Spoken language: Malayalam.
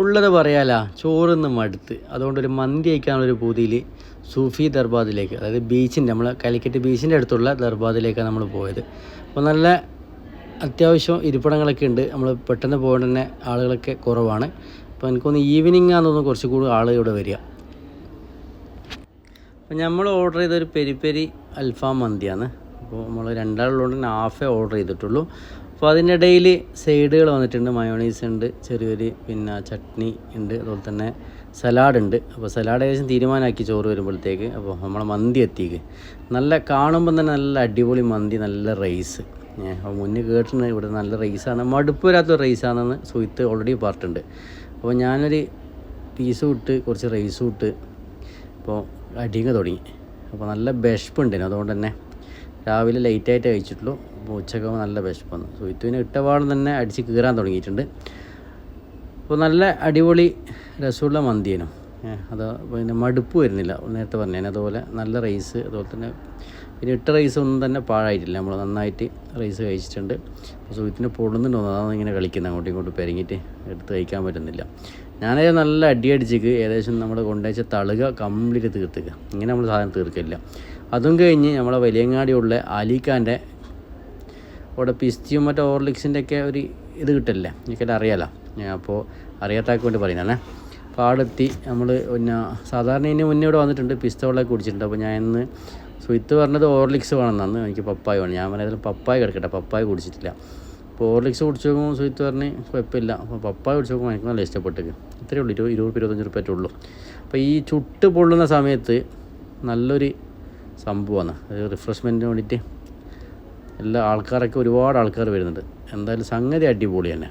ഉള്ളത് പറയാല ചോറിന്ന് മടുത്ത്. അതുകൊണ്ടൊരു മന്തി അയക്കാനുള്ളൊരു പൂതിയിൽ സൂഫി ദർബാദിലേക്ക് അതായത് ബീച്ചിന്റെ നമ്മൾ കാലിക്കറ്റ് ബീച്ചിന്റെ അടുത്തുള്ള ദർബാദിലേക്കാണ് നമ്മൾ പോയത്. അപ്പോൾ നല്ല അത്യാവശ്യം ഇരിപ്പിടങ്ങളൊക്കെ ഉണ്ട്. നമ്മൾ പെട്ടെന്ന് പോകേണ്ട തന്നെ ആളുകളൊക്കെ കുറവാണ്. അപ്പോൾ എനിക്കൊന്ന് ഈവനിങ് ആണെന്ന് കുറച്ച് കൂടുതൽ ആളുകൾ ഇവിടെ വരിക. അപ്പോൾ നമ്മൾ ഓർഡർ ചെയ്തൊരു പെരി പെരി അൽഫാം മന്തിയാണ്. അപ്പോൾ നമ്മൾ രണ്ടാളുള്ളതുകൊണ്ട് തന്നെ ഹാഫേ ഓർഡർ ചെയ്തിട്ടുള്ളൂ. അപ്പോൾ അതിനിടയിൽ സൈഡുകൾ വന്നിട്ടുണ്ട്. മയോണീസ് ഉണ്ട് ചെറിയൊരു പിന്നെ ചട്നി ഉണ്ട് അതുപോലെ തന്നെ സലാഡ് ഉണ്ട്. അപ്പോൾ സലാഡ് ഏകദേശം തീരുമാനമാക്കി ചോറ് വരുമ്പോഴത്തേക്ക്. അപ്പോൾ നമ്മളെ മന്തി എത്തിക്ക്. നല്ല കാണുമ്പോൾ തന്നെ നല്ല അടിപൊളി മന്തി നല്ല റൈസ് അപ്പോൾ മുന്നേ കേട്ടിട്ടുണ്ട് ഇവിടെ നല്ല റൈസാണ് മടുപ്പ് വരാത്ത റൈസാണെന്ന് സുഹിത്ത് ഓൾറെഡി പറഞ്ഞിട്ടുണ്ട്. അപ്പോൾ ഞാനൊരു പീസും ഇട്ട് കുറച്ച് റൈസും ഇട്ട് അപ്പോൾ അടിയങ്ങ് തുടങ്ങി. അപ്പോൾ നല്ല വിശപ്പുണ്ടായിരുന്നു അതുകൊണ്ട് തന്നെ രാവിലെ ലേറ്റായിട്ട് കഴിച്ചിട്ടുള്ളൂ. അപ്പോൾ ഉച്ചയ്ക്ക് നല്ല വിശപ്പാണ്. സോ ഇത്തുവിന് ഇട്ടപാടും തന്നെ അടിച്ച് കീറാൻ തുടങ്ങിയിട്ടുണ്ട്. അപ്പോൾ നല്ല അടിപൊളി രസമുള്ള മന്തിയനും. അത് പിന്നെ മടുപ്പ് വരുന്നില്ല. നേരത്തെ പറഞ്ഞേനെ അതുപോലെ നല്ല റൈസ് അതുപോലെ തന്നെ പിന്നെ ഇട്ട റൈസ് ഒന്നും തന്നെ പാഴായിട്ടില്ല. നമ്മൾ നന്നായിട്ട് റൈസ് കഴിച്ചിട്ടുണ്ട്. സുഹൃത്തിന് പൊടുന്നുണ്ടോ അതാണ് ഇങ്ങനെ കളിക്കുന്നത്. അങ്ങോട്ടും ഇങ്ങോട്ടും പെരങ്ങിയിട്ട് എടുത്ത് കഴിക്കാൻ പറ്റുന്നില്ല. ഞാനത് നല്ല അടി അടിയടിച്ചിക്ക് ഏകദേശം നമ്മൾ കൊണ്ടുവച്ച തളുക കംപ്ലീറ്റ് തീർത്തുക ഇങ്ങനെ നമ്മൾ സാധനം തീർക്കില്ല അതും കഴിഞ്ഞ് നമ്മളെ വലിയങ്ങാടിയുള്ള അലിഖാന്റെ അവിടെ പിസ്തിയും മറ്റേ ഓർലിക്സിന്റെ ഒക്കെ ഒരു ഇത് കിട്ടില്ലേ എനിക്കെല്ലാം അറിയാലോ. ഞാൻ അപ്പോൾ അറിയാത്തക്ക് വേണ്ടി പറയുന്നതാണേ. അപ്പോൾ ആടെത്തി നമ്മൾ പിന്നെ സാധാരണ ഇതിന് മുന്നേ ഇവിടെ വന്നിട്ടുണ്ട് പിസ്ത വെള്ളമൊക്കെ കുടിച്ചിട്ടുണ്ട്. അപ്പോൾ ഞാൻ ഇന്ന് സുയിത്ത് പറഞ്ഞത് ഓർലിക്സ് വേണമെന്നാണ്. എനിക്ക് പപ്പായ വേണം. ഞാൻ പറഞ്ഞതിൽ പപ്പായ കിടക്കട്ടെ. പപ്പായ കുടിച്ചിട്ടില്ല. അപ്പോൾ ഓർലിക്സ് കുടിച്ച് നോക്കുമ്പോൾ സുയിത്ത് പറഞ്ഞ് കുഴപ്പമില്ല. അപ്പോൾ പപ്പായ കുടിച്ച് നോക്കുമ്പോൾ എനിക്ക് നല്ല ഇഷ്ടപ്പെട്ടു ഇത്രയേ ഉള്ളൂ. ഇരുപത് ഇരുപത്തഞ്ച് റുപ്യറ്റേ ഉള്ളൂ. അപ്പോൾ ഈ ചുട്ട് പൊള്ളുന്ന സമയത്ത് നല്ലൊരു സംഭവമാണ്. അത് റിഫ്രഷ്മെന്റിന് വേണ്ടിയിട്ട് എല്ലാ ആൾക്കാരൊക്കെ ഒരുപാട് ആൾക്കാർ വരുന്നുണ്ട്. എന്തായാലും സംഗതി അടിപൊളി തന്നെ